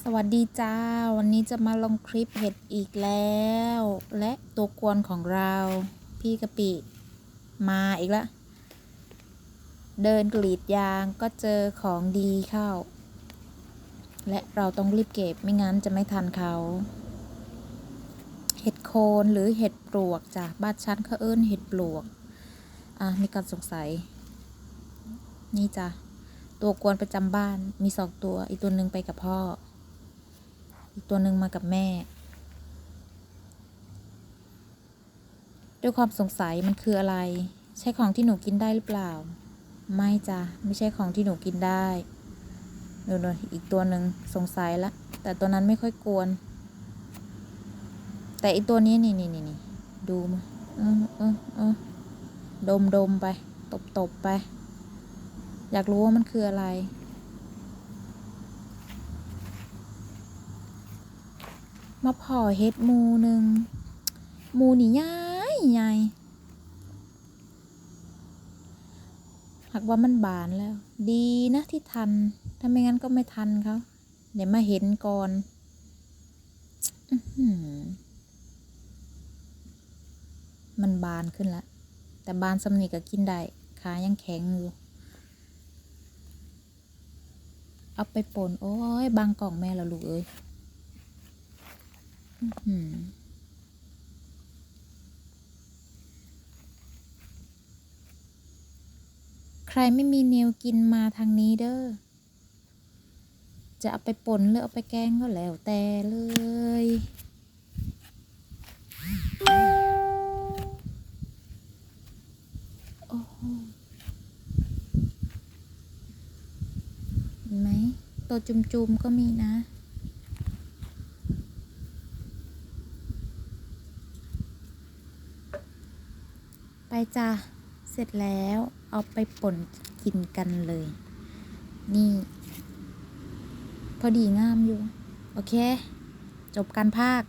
สวัสดีจ้า วันนี้จะมาลงคลิปเห็ดอีกแล้ว และตัวกวนของเรา พี่กะปิมาอีกละ เดินกรีดยางก็เจอของดีเข้า และเราต้องรีบเก็บไม่งั้นจะไม่ทันเขา เห็ดโคนหรือเห็ดปลวกจ้ะบ้านชั้นเขาเอิ้นเห็ดปลวก อะ มีการสงสัย นี่จ้ะตัวกวนประจำบ้านมีสองตัว อีกตัวหนึ่งไปกับพ่อ อีกตัวหนึ่งมากับแม่ ด้วยความสงสัยมันคืออะไร ใช่ของที่หนูกินได้หรือเปล่า ไม่จ้ะไม่ใช่ของที่หนูกินได้เดี๋ยวๆอีกตัวหนึ่งสงสัยละ แต่ตัวนั้นไม่ค่อยกวน แต่อีกตัวนี้นี่นี่นี่นี่ดูมาเออเออเออดมดมไป ตบตบไป อยากรู้ว่ามันคืออะไร มาพอเฮ็ดมูหนึ่งมูนี่ใหญ่ใหญ่หากว่ามันบานแล้ว ดีนะที่ทัน ถ้าไม่งั้นก็ไม่ทันเขาเดี๋ยวมาเห็นก่อนอมันบานขึ้นแล้วแต่บานสำนีก็กินได้ขายังแข็งอยู่ เอาไปป่นโอ้ยบางกล่องแม่แล้วลูกเอ้ย ใครไม่มีเนียวกินมาทางนี้เด้อ จะเอาไปป่นหรือเอาไปแกงก็แล้วแต่เลยโอ้โหเห็นไหมตัวจุ่มๆก็มีนะ ไปจ้ะเสร็จแล้วเอาไปป่นกินกันเลย นี่ พอดีงามอยู่ โอเค จบการภาค